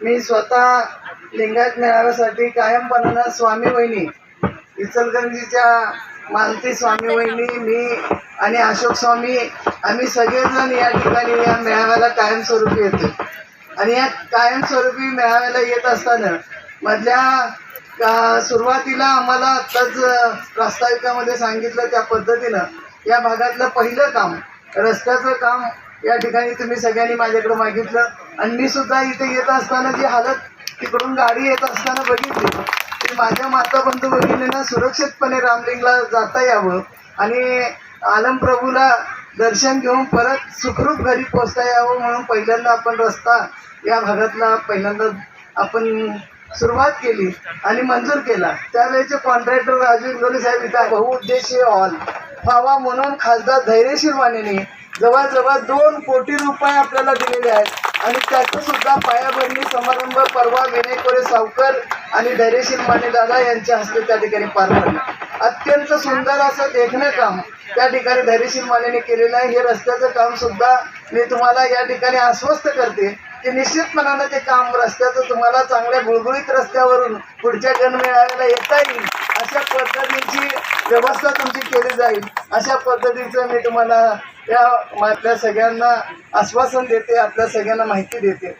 मी स्वतः लिंगायत मेळाव्यासाठी कायमपणानं स्वामी वहिनी इचलकरंजीच्या मालती स्वामी वहिनी मी आणि अशोक स्वामी आम्ही सगळेजण या ठिकाणी या मेळाव्याला कायमस्वरूपी येतो. आणि या कायमस्वरूपी मेळाव्याला येत असताना मधल्या का सुरुवातीला आम्हाला आत्ताच प्रास्ताविकामध्ये सांगितलं त्या पद्धतीनं या भागातलं पहिलं काम रस्त्याचं काम या ठिकाणी तुम्ही सगळ्यांनी माझ्याकडे मागितलं. आणि मी सुद्धा इथे येत असताना जी हालत तिकडून गाडी येत असताना बघितली. की माझ्या माता बंधू भगिनींना सुरक्षितपणे रामलिंगला जाता यावं आणि आलम प्रभूला दर्शन घेऊन परत सुखरूप घरी पोचता यावं म्हणून पहिल्यांदा आपण रस्ता या भागातला पहिल्यांदा आपण सुरुवात केली आणि मंजूर केला. त्यावेळेचे कॉन्ट्रॅक्टर राजू इंगोले साहेब इथं बहुउद्देशीय हॉल. व्हावा म्हणून खासदार धैर्यशीर मानेने जवळजवळ दोन कोटी रुपये आपल्याला दिलेले आहेत. आणि त्याचं सुद्धा पायाभरणी समारंभ परवा विनयकोरे सावकर आणि धैर्यशील माने दादा यांच्या हस्ते त्या ठिकाणी पार पडला. अत्यंत सुंदर असं देखणं काम त्या ठिकाणी धैर्यशील मानेने केलेलं आहे. हे रस्त्याचं काम सुद्धा मी तुम्हाला या ठिकाणी आश्वस्त करते की निश्चितपणानं ते काम रस्त्याचं तुम्हाला चांगल्या गुळगुळीत रस्त्यावरून पुढच्या गणमेळाव्याला येता येईल. अशा पद्धतीची व्यवस्था तुमची केली जाईल. अशा पद्धतीचं मी तुम्हाला या आपल्या सगळ्यांना आश्वासन देते आपल्या सगळ्यांना माहिती देते.